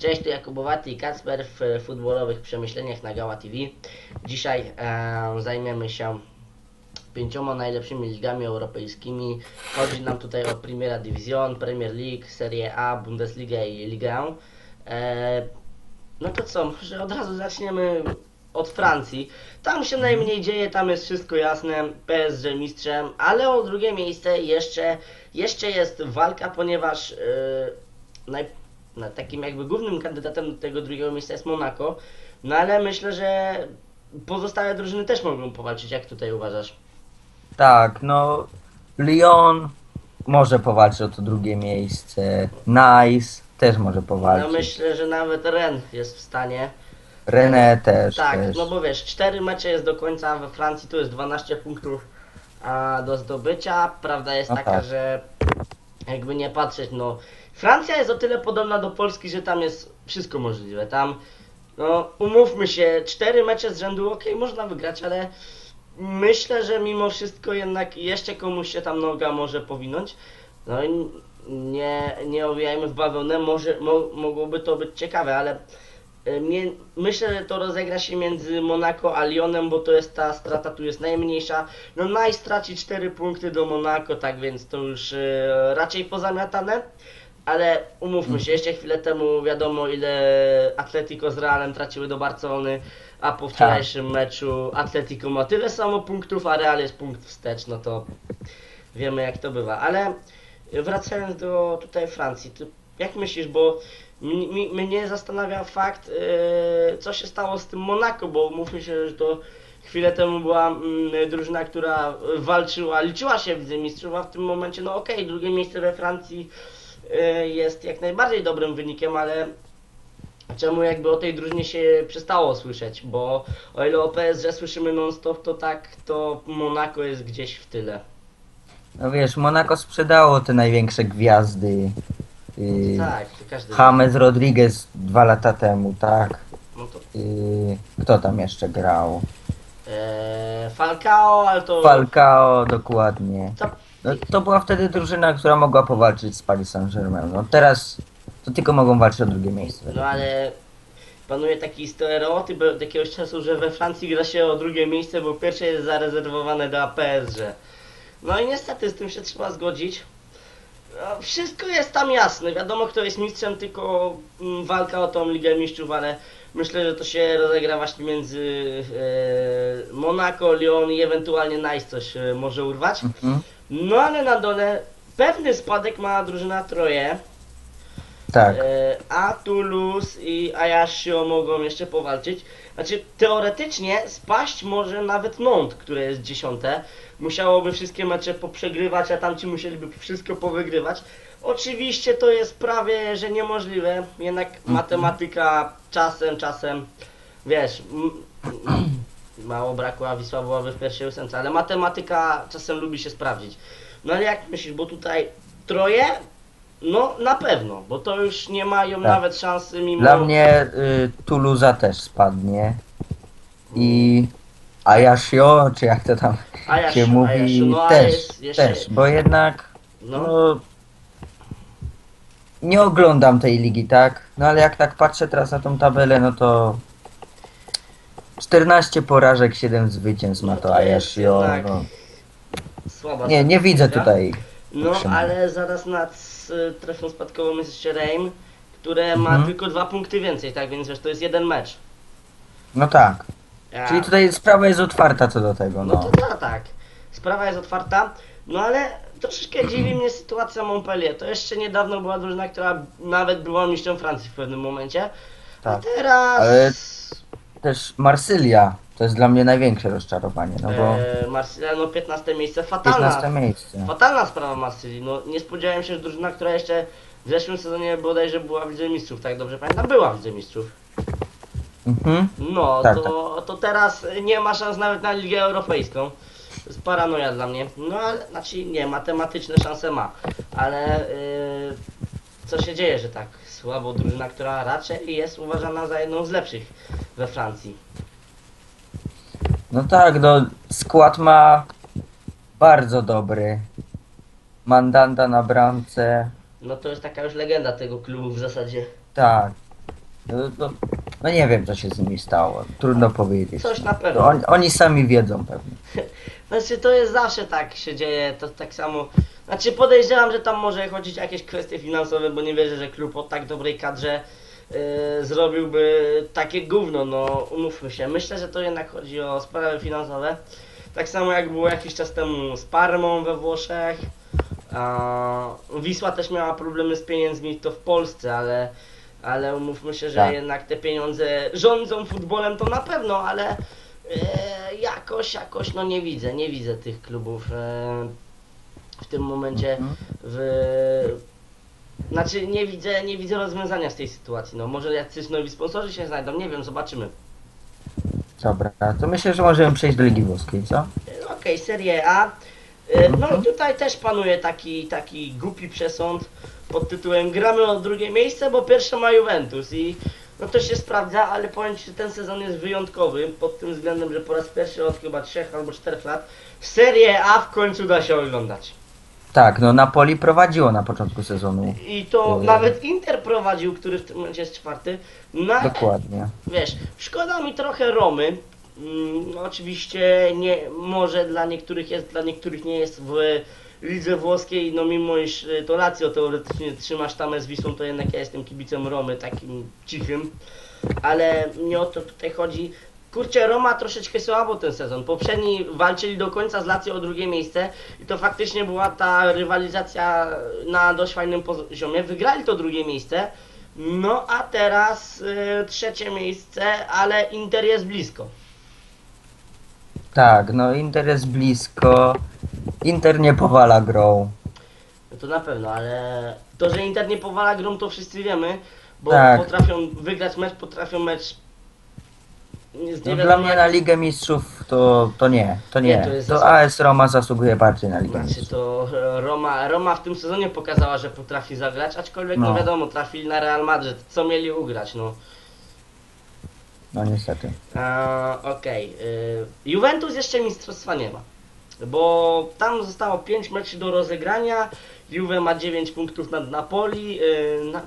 Cześć, tu Jakubowaty i Kacper w futbolowych przemyśleniach na Gała TV. Dzisiaj e, zajmiemy się pięcioma najlepszymi ligami europejskimi. Chodzi nam tutaj o Primera Division, Premier League, Serie A, Bundesliga i Ligę. E, no to co, może od razu zaczniemy od Francji. Tam się najmniej dzieje, tam jest wszystko jasne, PSG mistrzem, ale o drugie miejsce jeszcze, jeszcze jest walka, ponieważ e, naj, no, takim jakby głównym kandydatem do tego drugiego miejsca jest Monaco. No ale myślę, że pozostałe drużyny też mogą powalczyć. Jak tutaj uważasz? Tak, no Lyon może powalczyć o to drugie miejsce. Nice też może No powalczyć. myślę, że nawet Ren jest w stanie. René też. Tak, też. no bo wiesz, 4 mecze jest do końca, we Francji to jest 12 punktów a, do zdobycia. Prawda jest No taka, tak. że jakby nie patrzeć, no Francja jest o tyle podobna do Polski, że tam jest wszystko możliwe. Tam, no umówmy się, 4 mecze z rzędu, ok, można wygrać, ale myślę, że mimo wszystko jednak jeszcze komuś się tam noga może powinąć. No i nie, nie owijajmy w bawełnę, może, mo, mogłoby to być ciekawe, ale e, Mie- myślę, że to rozegra się między Monaco a Lyonem, bo to jest ta strata tu jest najmniejsza. No Naj straci 4 punkty do Monaco, tak więc to już e, raczej pozamiatane. Ale umówmy się, jeszcze chwilę temu wiadomo ile Atletico z Realem traciły do Barcelony, a po wczorajszym meczu Atletico ma tyle samo punktów, a Real jest punkt wstecz, no to wiemy jak to bywa. Ale wracając do tutaj Francji, jak myślisz, bo mi, mnie zastanawia fakt, yy, co się stało z tym Monako, bo mówmy się, że to chwilę temu była mm, drużyna, która walczyła, liczyła się w Mistrzów, a w tym momencie, no okej, drugie miejsce we Francji jest jak najbardziej dobrym wynikiem, ale czemu jakby o tej drużynie się przestało słyszeć, bo o ile o PSG słyszymy non-stop, to tak, to Monako jest gdzieś w tyle. No wiesz, Monaco sprzedało te największe gwiazdy. Yy, Tak, to każdy... James Rodriguez dwa lata temu, tak. No to, Yy, kto tam jeszcze grał? e, Falcao, ale to... Falcao, dokładnie. Co? No, to była wtedy drużyna, która mogła powalczyć z Paris Saint-Germain. No teraz to tylko mogą walczyć o drugie miejsce. No ale panuje taki stereotyp od jakiegoś czasu, że we Francji gra się o drugie miejsce, bo pierwsze jest zarezerwowane dla PSG. No i niestety z tym się trzeba zgodzić. No, Wszystko jest tam jasne, wiadomo kto jest mistrzem, tylko mm, walka o tą Ligę Mistrzów, ale myślę, że to się rozegra właśnie między e, Monaco, Lyon i ewentualnie Nice coś e, może urwać. Mhm. No ale na dole pewny spadek ma drużyna Troje. Tak. E, a Toulouse i Ajaccio mogą jeszcze powalczyć. Znaczy, teoretycznie spaść może nawet Nantes, które jest dziesiąte. Musiałoby wszystkie mecze poprzegrywać, a tamci musieliby wszystko powygrywać. Oczywiście to jest prawie, że niemożliwe, jednak matematyka czasem, czasem, wiesz, mało brakło, a Wisła byłaby w pierwszej ósemce, ale matematyka czasem lubi się sprawdzić. No ale jak myślisz, bo tutaj troje no na pewno, bo to już nie mają Tak. nawet szansy mimo... Dla mnie y, Toulouse'a też spadnie. I Ajaccio, czy jak to tam Ajaccio, się mówi, Ajaccio, no, a też, jest jeszcze- też, bo jednak No, no, nie oglądam tej ligi, tak? No ale jak tak patrzę teraz na tą tabelę, no to 14 porażek, 7 zwycięstw ma No to jest Ajaccio. jednak No. słaba Nie, nie widzę tutaj. No, ale zaraz nad y, trefą spadkową jest jeszcze Reim, które ma Mhm. tylko dwa punkty więcej, tak więc wiesz, to jest jeden mecz. No tak. A, Czyli tutaj sprawa jest otwarta co do tego, No no. to tak, tak. Sprawa jest otwarta, no ale troszeczkę dziwi mnie sytuacja Montpellier. To jeszcze niedawno była drużyna, która nawet była mistrzem Francji w pewnym momencie. Tak. A teraz... Ale- Też Marsylia to jest dla mnie największe rozczarowanie, no bo E, Marsylia, no 15 miejsce, fatalna. 15 miejsce. Fatalna sprawa Marsylii. No nie spodziewałem się, że drużyna, która jeszcze w zeszłym sezonie bodajże była w Lidze Mistrzów, tak dobrze pamiętam, była w Lidze Mistrzów. Mhm. No, Tak, to, to teraz nie ma szans nawet na Ligę Europejską. To jest paranoja dla mnie. No ale, znaczy nie, matematyczne szanse ma. Ale yy, co się dzieje, że tak słabo drużyna, która raczej jest uważana za jedną z lepszych we Francji. No tak, no skład ma bardzo dobry. Mandanda na bramce. No to jest taka już legenda tego klubu w zasadzie. Tak. No, no, no nie wiem, co się z nimi stało. Trudno powiedzieć. Coś na pewno. oni, oni sami wiedzą pewnie. Znaczy to jest zawsze tak się dzieje, to tak samo. Znaczy podejrzewam, że tam może chodzić o jakieś kwestie finansowe, bo nie wierzę, że klub o tak dobrej kadrze yy, zrobiłby takie gówno, no umówmy się. Myślę, że to jednak chodzi o sprawy finansowe. Tak samo jak było jakiś czas temu z Parmą we Włoszech. A, Wisła też miała problemy z pieniędzmi to w Polsce, ale, ale umówmy się, że Tak. jednak te pieniądze rządzą futbolem to na pewno, ale e, jakoś, jakoś no nie widzę, nie widzę tych klubów e, w tym momencie Mhm. w znaczy nie widzę, nie widzę rozwiązania z tej sytuacji. No może jacyś nowi sponsorzy się znajdą, nie wiem, zobaczymy. Dobra, to myślę, że możemy przejść do Ligi Włoskiej, co? E, Okej, Serie A. E, No Mhm. i tutaj też panuje taki, taki głupi przesąd pod tytułem gramy o drugie miejsce, bo pierwsze ma Juventus i no to się sprawdza, ale powiem Ci, że ten sezon jest wyjątkowy pod tym względem, że po raz pierwszy od chyba 3 albo 4 lat Serie A w końcu da się oglądać. Tak, no Napoli prowadziło na początku sezonu. I to E. nawet Inter prowadził, który w tym momencie jest czwarty. Ale Dokładnie. wiesz, szkoda mi trochę Romy. Mm, oczywiście nie, może dla niektórych jest, dla niektórych nie jest w lidze włoskiej, no mimo iż y, to Lazio teoretycznie trzyma sztamę z Wisłą, to jednak ja jestem kibicem Romy, takim cichym. Ale nie o to tutaj chodzi. Kurczę, Roma troszeczkę słabo ten sezon. Poprzedni walczyli do końca z Lazio o drugie miejsce i to faktycznie była ta rywalizacja na dość fajnym poziomie. Wygrali to drugie miejsce. No a teraz y, trzecie miejsce, ale Inter jest blisko. Tak, no Inter jest blisko. Inter nie powala grą. No to na pewno, ale to, że Inter nie powala grą, to wszyscy wiemy, bo Tak. potrafią wygrać mecz, potrafią mecz z No nie dla mnie na Ligę Mistrzów to, to nie, to nie. Nie, to jest to zasług- AS Roma zasługuje bardziej na Ligę Znaczy Mistrzów. to e, Roma, Roma w tym sezonie pokazała, że potrafi zagrać, aczkolwiek no, No. wiadomo, trafili na Real Madrid, co mieli ugrać, no. No niestety. Okej. y, Juventus jeszcze mistrzostwa nie ma. Bo tam zostało 5 meczów do rozegrania. Juve ma 9 punktów nad Napoli. y, na,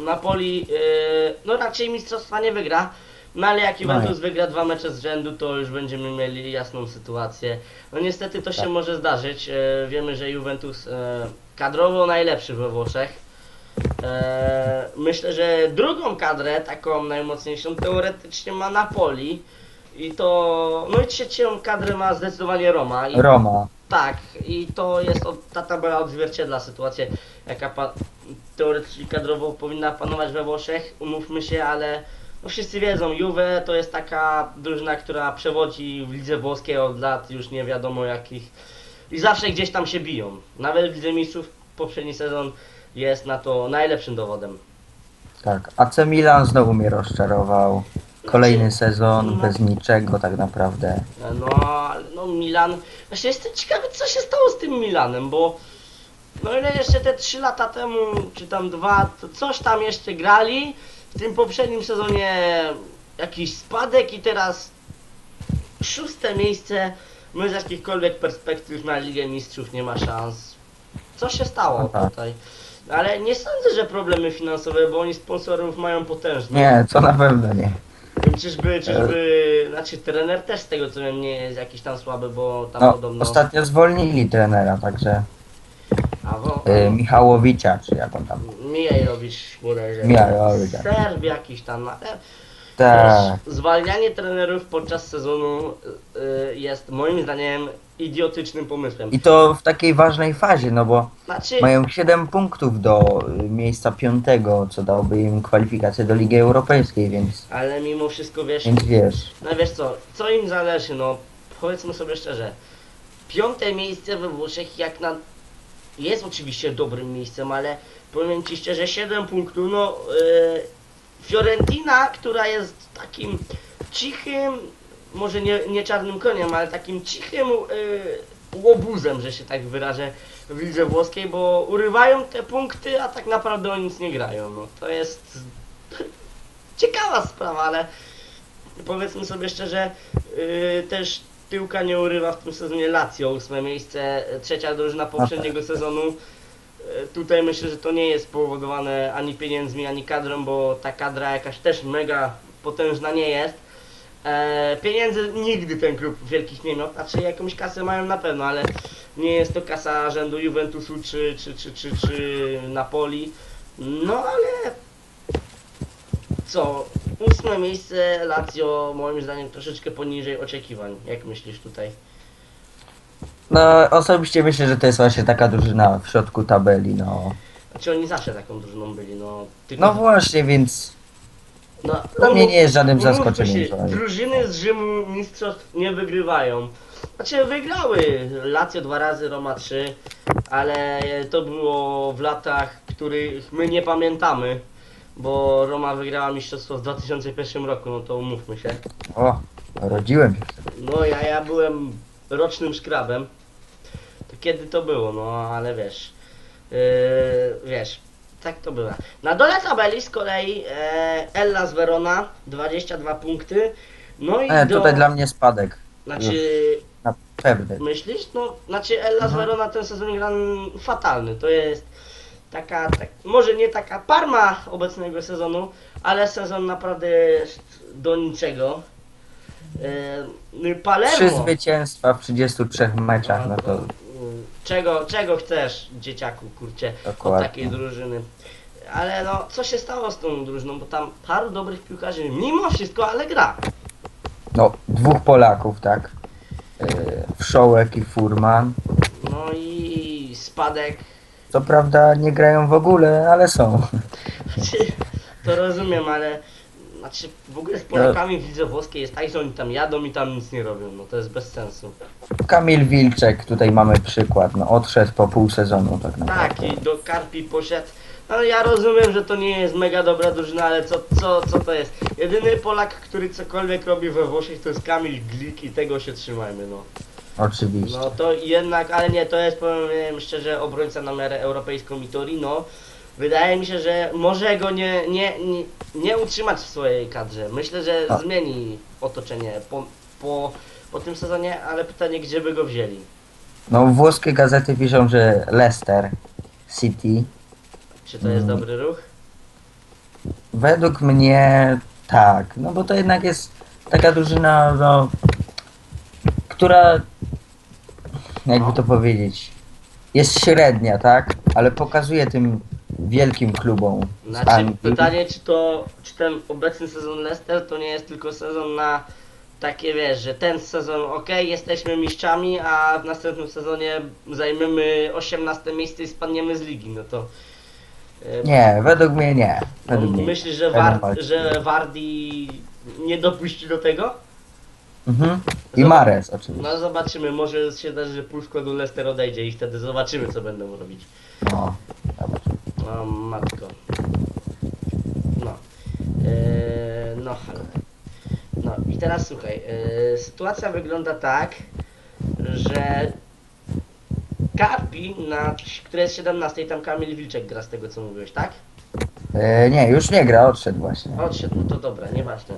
Napoli y, no raczej mistrzostwa nie wygra. No ale jak Juventus wygra dwa mecze z rzędu, to już będziemy mieli jasną sytuację. No niestety to się Tak. może zdarzyć. Y, wiemy, że Juventus y, kadrowo najlepszy we Włoszech. Eee, myślę, że drugą kadrę, taką najmocniejszą, teoretycznie ma Napoli. I to. No i trzecią kadrę ma zdecydowanie Roma. I, Roma. tak, i to jest od, ta tabela odzwierciedla sytuację, jaka pa, teoretycznie kadrowo powinna panować we Włoszech. Umówmy się, ale no wszyscy wiedzą, Juve to jest taka drużyna, która przewodzi w lidze włoskiej od lat już nie wiadomo jakich. I zawsze gdzieś tam się biją. Nawet w Lidze Mistrzów poprzedni sezon jest na to najlepszym dowodem. Tak. AC Milan znowu mnie rozczarował. Kolejny sezon no. bez niczego tak naprawdę. No, ale no Milan. Właśnie jestem ciekawy, co się stało z tym Milanem, bo no ile jeszcze te 3 lata temu, czy tam dwa, to coś tam jeszcze grali. W tym poprzednim sezonie jakiś spadek i teraz szóste miejsce. My z jakichkolwiek perspektyw na Ligę Mistrzów nie ma szans. Co się stało tutaj? Ale nie sądzę, że problemy finansowe, bo oni sponsorów mają potężne. Nie, to na pewno nie. Czyżby, czyżby, znaczy trener też z tego co wiem nie jest jakiś tam słaby, bo tam No, podobno... ostatnio zwolnili trenera, także A wo, y, Michałowicza, czy jak on tam. Mijaj robisz bodajże. Mijajowicz. Serb jakiś tam, ale Tak. zwalnianie trenerów podczas sezonu y, jest moim zdaniem idiotycznym pomysłem. I to w takiej ważnej fazie, no bo Znaczy, mają 7 punktów do y, miejsca piątego, co dałoby im kwalifikację do Ligi Europejskiej, więc, ale mimo wszystko wiesz, więc wiesz. no wiesz co, co im zależy, no powiedzmy sobie szczerze, piąte miejsce we Włoszech jak na... jest oczywiście dobrym miejscem, ale powiem Ci szczerze, 7 punktów, no yy, Fiorentina, która jest takim cichym, może nie, nie czarnym koniem, ale takim cichym yy, łobuzem, że się tak wyrażę, w lidze włoskiej, bo urywają te punkty, a tak naprawdę o nic nie grają, no to jest ciekawa sprawa, ale powiedzmy sobie szczerze, yy, też tyłka nie urywa w tym sezonie Lazio, ósme miejsce, trzecia drużyna poprzedniego sezonu. E, Tutaj myślę, że to nie jest spowodowane ani pieniędzmi, ani kadrą, bo ta kadra jakaś też mega potężna nie jest. E, pieniędzy nigdy ten klub wielkich nie miał, znaczy jakąś kasę mają na pewno, ale nie jest to kasa rzędu Juventusu czy, czy, czy, czy, czy Napoli. No ale co? Ósme miejsce Lazio moim zdaniem troszeczkę poniżej oczekiwań. Jak myślisz tutaj? No osobiście myślę, że to jest właśnie taka drużyna w środku tabeli, no. Znaczy oni zawsze taką drużyną byli, no. Tylko, No właśnie, więc no, dla mnie nie jest żadnym zaskoczeniem. Się, drużyny z Rzymu mistrzostw nie wygrywają. Znaczy wygrały Lazio dwa razy, Roma trzy, ale to było w latach, których my nie pamiętamy. Bo Roma wygrała mistrzostwo w 2001 roku, no to umówmy się. O, rodziłem się wtedy. No ja, ja byłem rocznym szkrabem. Kiedy to było, no ale wiesz. Yy, wiesz, tak to było. Na dole tabeli z kolei e, Ellas Verona 22 punkty. No i E, do, tutaj dla mnie spadek. Znaczy, Na pewny. myślisz? No, znaczy Ellas Mhm. Verona ten sezon gra fatalny. To jest taka, tak, może nie taka parma obecnego sezonu, ale sezon naprawdę jest do niczego. E, Palermo. Trzy zwycięstwa w 33 meczach, no to Czego, czego chcesz, dzieciaku, kurcie, od Dokładnie. takiej drużyny? Ale no, co się stało z tą drużyną, bo tam paru dobrych piłkarzy, mimo wszystko, ale gra. no, dwóch Polaków, tak? E, Wszołek i Furman. No i spadek, Co prawda nie grają w ogóle, ale są. To rozumiem, ale znaczy w ogóle z Polakami w lidze włoskiej jest tak, że oni tam jadą i tam nic nie robią, no to jest bez sensu. Kamil Wilczek, tutaj mamy przykład, no odszedł po pół sezonu tak naprawdę. Tak, i do Karpi poszedł. No ja rozumiem, że to nie jest mega dobra drużyna, ale co, co, co to jest? Jedyny Polak, który cokolwiek robi we Włoszech to jest Kamil Glik i tego się trzymajmy, no. Oczywiście. No to jednak, ale nie, to jest powiem szczerze obrońca na miarę europejską i Torino. Wydaje mi się, że może go nie, nie, nie, nie utrzymać w swojej kadrze. Myślę, że zmieni otoczenie po, po, po tym sezonie, ale pytanie, gdzie by go wzięli? No włoskie gazety piszą, że Leicester City. Czy to jest Mm. dobry ruch? Według mnie tak, no bo to jednak jest taka drużyna, no, która, jakby to powiedzieć, jest średnia, tak? Ale pokazuje tym wielkim klubom z Znaczy Anglii. pytanie, czy to, czy ten obecny sezon Leicester to nie jest tylko sezon na takie wiesz, że ten sezon ok, jesteśmy mistrzami, a w następnym sezonie zajmiemy 18 miejsce i spadniemy z ligi, no to... e, Nie, według mnie nie. no, Według mnie. myślisz, że, Będą War, walczyć. że Wardi nie dopuści do tego? Mhm. I Zobacz- Mares oczywiście. No zobaczymy, może się zdarzy, że pół składu Leicester odejdzie i wtedy zobaczymy co będą robić. No, zobacz. O matko. No. Eee, no ale. No i teraz słuchaj. Eee, sytuacja wygląda tak, że Karpi, na, które jest 17, tam Kamil Wilczek gra z tego co mówiłeś, tak? E, nie, już nie gra, odszedł właśnie. Odszedł, no to dobra, nieważne.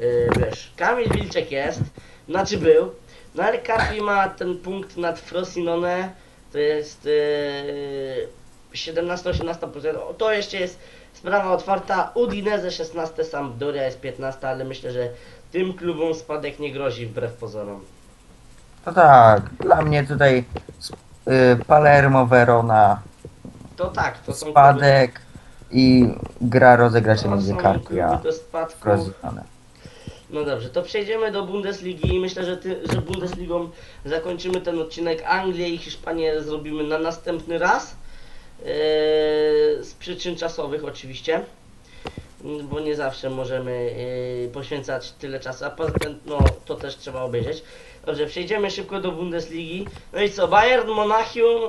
Yy, wiesz, Kamil Wilczek jest, znaczy był, no ale Karpi ma ten punkt nad Frosinone, to jest yy, 17-18%, O, to jeszcze jest sprawa otwarta, Udinese 16, Sampdoria jest 15, ale myślę, że tym klubom spadek nie grozi wbrew pozorom. No tak, dla mnie tutaj y, Palermo, Verona, To tak, to są spadek i gra rozegra się kluby, to między są Karpi a kluby do spadku. Frosinone. No dobrze, to przejdziemy do Bundesligi i myślę, że, ty, że Bundesligą zakończymy ten odcinek. Anglię i Hiszpanię zrobimy na następny raz. Yy, z przyczyn czasowych oczywiście. Mm, Bo nie zawsze możemy yy, poświęcać tyle czasu, a poza tym, no to też trzeba obejrzeć. Dobrze, przejdziemy szybko do Bundesligi. No i co, Bayern Monachium,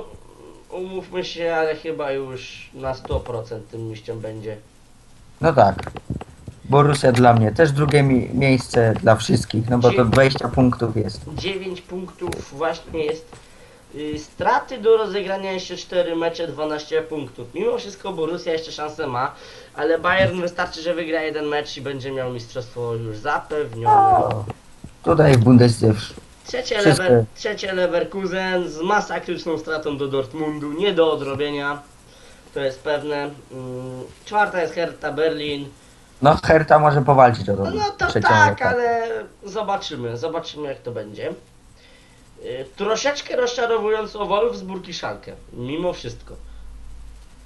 umówmy się, ale chyba już na 100% tym mistrzem będzie. No tak. Borussia dla mnie też drugie mi miejsce dla wszystkich, no bo to 20 punktów jest. 9 punktów właśnie jest straty do rozegrania jeszcze 4 mecze 12 punktów. Mimo wszystko Borussia jeszcze szansę ma, ale Bayern wystarczy, że wygra jeden mecz i będzie miał mistrzostwo już zapewnione. Tutaj w Bundesliga Trzecie, Wszystko. Lever, trzecie Leverkusen z masakryczną stratą do Dortmundu, nie do odrobienia. To jest pewne. Mm, czwarta jest Hertha Berlin. No Herta może powalczyć o to No to tak, ale zobaczymy, zobaczymy jak to będzie. Y, Troszeczkę rozczarowująco Wolfsburg i Schalke, mimo wszystko.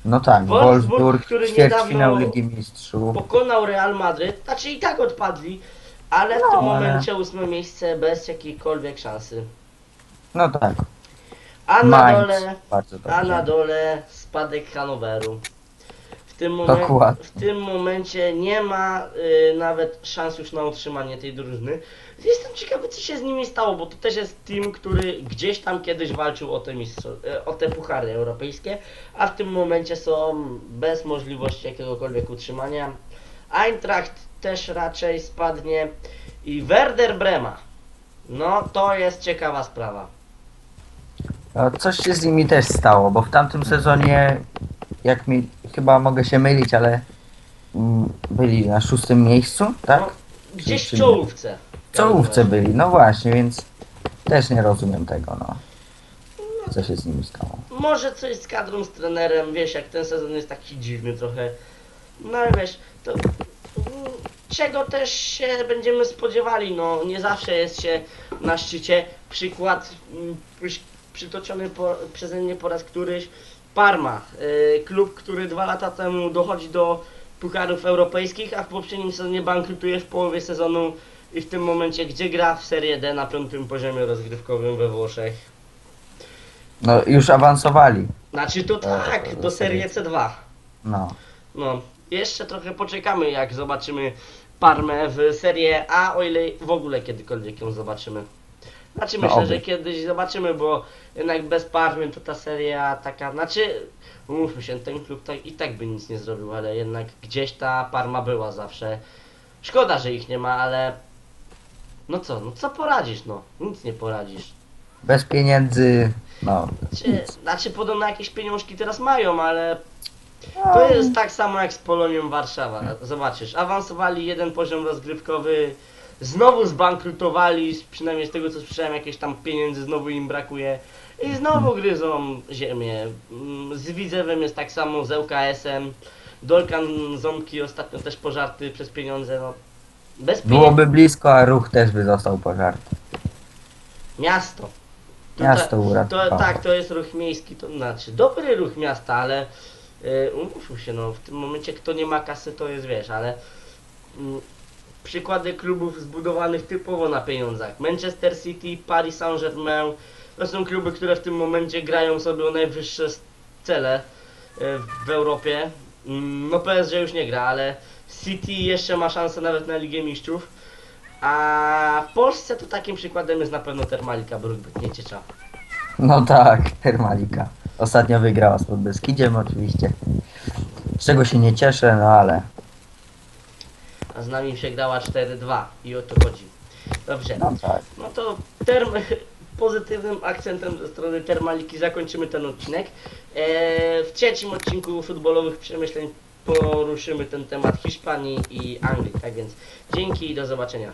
No tak, Wolfsburg, Wolfsburg, który ćwierćfinał Ligi Mistrzów. Pokonał Real Madryt, znaczy i tak odpadli, ale w No, tym ale- momencie ósme miejsce bez jakiejkolwiek szansy. No tak, A na Mainz, dole, bardzo a na dole spadek Hanoweru. W tym, momen- Dokładnie. w tym momencie nie ma y, nawet szans już na utrzymanie tej drużyny. Jestem ciekawy, co się z nimi stało, bo to też jest team, który gdzieś tam kiedyś walczył o te, mistrzo- y, o te puchary europejskie, a w tym momencie są bez możliwości jakiegokolwiek utrzymania. Eintracht też raczej spadnie i Werder Brema. No, to jest ciekawa sprawa. No, coś się z nimi też stało, bo w tamtym sezonie, jak mi, chyba mogę się mylić, ale mm, byli na szóstym miejscu, tak? No, gdzieś w czołówce. W czołówce byli, no właśnie, więc też nie rozumiem tego, no. Co się z nimi stało. Może coś z kadrą, z trenerem, wiesz, jak ten sezon jest taki dziwny trochę. No ale wiesz, to czego też się będziemy spodziewali, no nie zawsze jest się na szczycie. Przykład mm, przy- przytoczony po, przeze mnie po raz któryś. Parma, y, klub, który dwa lata temu dochodzi do pucharów europejskich, a w poprzednim sezonie bankrutuje w połowie sezonu i w tym momencie, gdzie gra w Serie D na piątym poziomie rozgrywkowym we Włoszech. No już awansowali, Znaczy to E, tak, do Serie C2. no. No, jeszcze trochę poczekamy, jak zobaczymy Parmę w Serie A, o ile w ogóle kiedykolwiek ją zobaczymy. Znaczy No, myślę, oby. że kiedyś zobaczymy, bo jednak bez Parmy to ta seria taka, znaczy umówmy się, ten klub tak, i tak by nic nie zrobił, ale jednak gdzieś ta Parma była zawsze. Szkoda, że ich nie ma, ale no co, no co poradzisz, no, nic nie poradzisz. Bez pieniędzy, no. Znaczy, znaczy podobno jakieś pieniążki teraz mają, ale To jest tak samo jak z Polonią Warszawa. Zobaczysz, awansowali jeden poziom rozgrywkowy, znowu zbankrutowali, przynajmniej z tego co słyszałem, jakieś tam pieniędzy znowu im brakuje i znowu gryzą ziemię. Mm, Z Widzewem jest tak samo, z ŁKS-em. Dolkan Ząbki ostatnio też pożarty przez pieniądze, no. Bez pieniędzy. Byłoby blisko, a ruch też by został pożarty. Miasto. To Miasto uratowało. To, tak, to jest ruch miejski, to znaczy dobry ruch miasta, ale yy, umówmy się, no w tym momencie kto nie ma kasy to jest, wiesz, ale mm, przykłady klubów zbudowanych typowo na pieniądzach. Manchester City, Paris Saint-Germain, to są kluby, które w tym momencie grają sobie o najwyższe cele yy, w Europie. Mm, No PSG już nie gra, ale City jeszcze ma szansę nawet na Ligę Mistrzów. A w Polsce to takim przykładem jest na pewno Termalika Brudbyt, nie Ciecza. No tak, Termalika. Ostatnio wygrała z Podbeskidziem oczywiście. Z czego się nie cieszę, no ale A z nami przegrała 4-2 i o to chodzi. Dobrze, no tak. no to term pozytywnym akcentem ze strony Termaliki zakończymy ten odcinek. Eee, w trzecim odcinku futbolowych przemyśleń poruszymy ten temat Hiszpanii i Anglii. Tak więc dzięki i do zobaczenia.